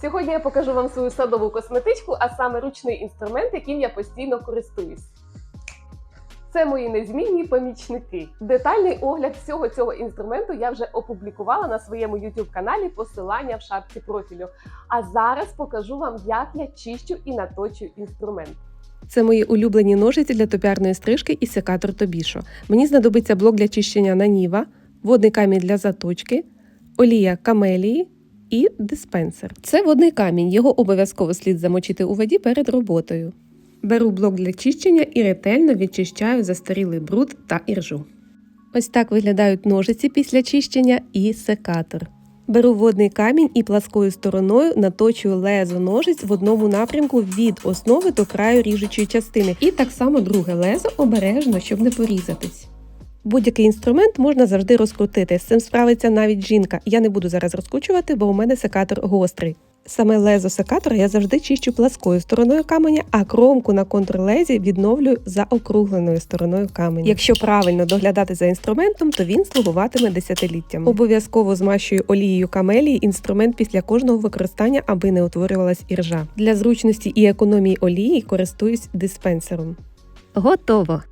Сьогодні я покажу вам свою садову косметичку, а саме ручний інструмент, яким я постійно користуюсь. Це мої незмінні помічники. Детальний огляд всього цього інструменту я вже опублікувала на своєму YouTube каналі посилання в шапці профілю. А зараз покажу вам, як я чищу і наточую інструмент. Це мої улюблені ножиці для топіарної стрижки і секатор Тобішо. Мені знадобиться блок для чищення наніва, водний камінь для заточки, олія камелії і диспенсер. Це водний камінь, його обов'язково слід замочити у воді перед роботою. Беру блок для чищення і ретельно відчищаю застарілий бруд та іржу. Ось так виглядають ножиці після чищення і секатор. Беру водний камінь і пласкою стороною наточую лезо ножиць в одному напрямку від основи до краю ріжучої частини. І так само друге лезо обережно, щоб не порізатись. Будь-який інструмент можна завжди розкрутити. З цим справиться навіть жінка. Я не буду зараз розкручувати, бо у мене секатор гострий. Саме лезо секатора я завжди чищу пласкою стороною каменя, а кромку на контрлезі відновлюю за округленою стороною каменя. Якщо правильно доглядати за інструментом, то він слугуватиме десятиліттями. Обов'язково змащую олією камелії інструмент після кожного використання, аби не утворювалась іржа. Для зручності і економії олії користуюсь диспенсером. Готово!